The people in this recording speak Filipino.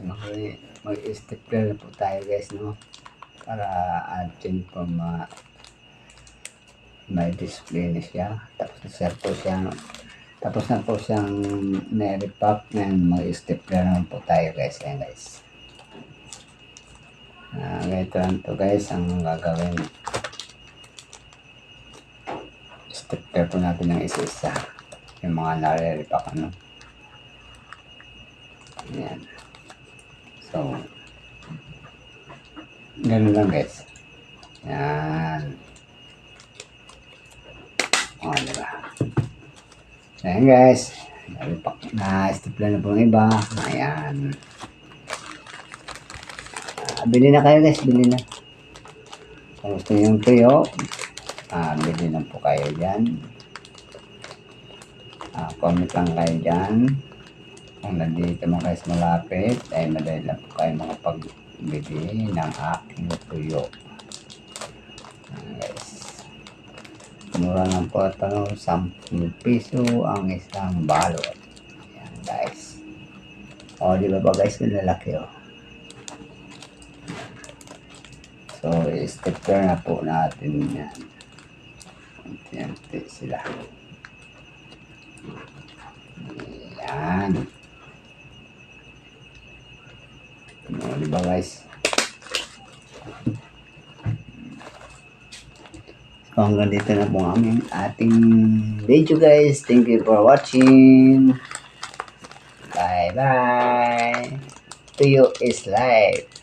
Mag- Mag-stapler na po tayo guys, no? Para atin po ma may display na siya. Tapos na sir po siya. Tapos na po siyang na-repack. Ngayon mag-stapler naman po tayo guys. Ayan guys. Ah, ganito lang to guys ang gagawin. Stapler po natin ng isa-isa. Yung mga nare-repack ano. Ayan. So, ganun lang guys. Yan. O, oh, diba? Ayan guys. Naripak na po ng iba. Ayan. Ah, bili na kayo guys, bili na. Kung gusto nyo yung tuyo, ah, bili na po kayo dyan. Ah, comment lang kayo dyan. Kung nandito man sa malapit, ay madali lang po kayo makapagbili ng aking tuyo. Ayan, guys. Mura lang po ito, no? 10 piso ang isang balot. Ayan, guys. O, di ba ba guys, lalaki, o. So, i-stepper na po natin yan. Unti-unti sila. Yan. O, di ba guys? So, hanggang dito na po ang ating video guys. Thank you for watching. Bye bye. To you is life.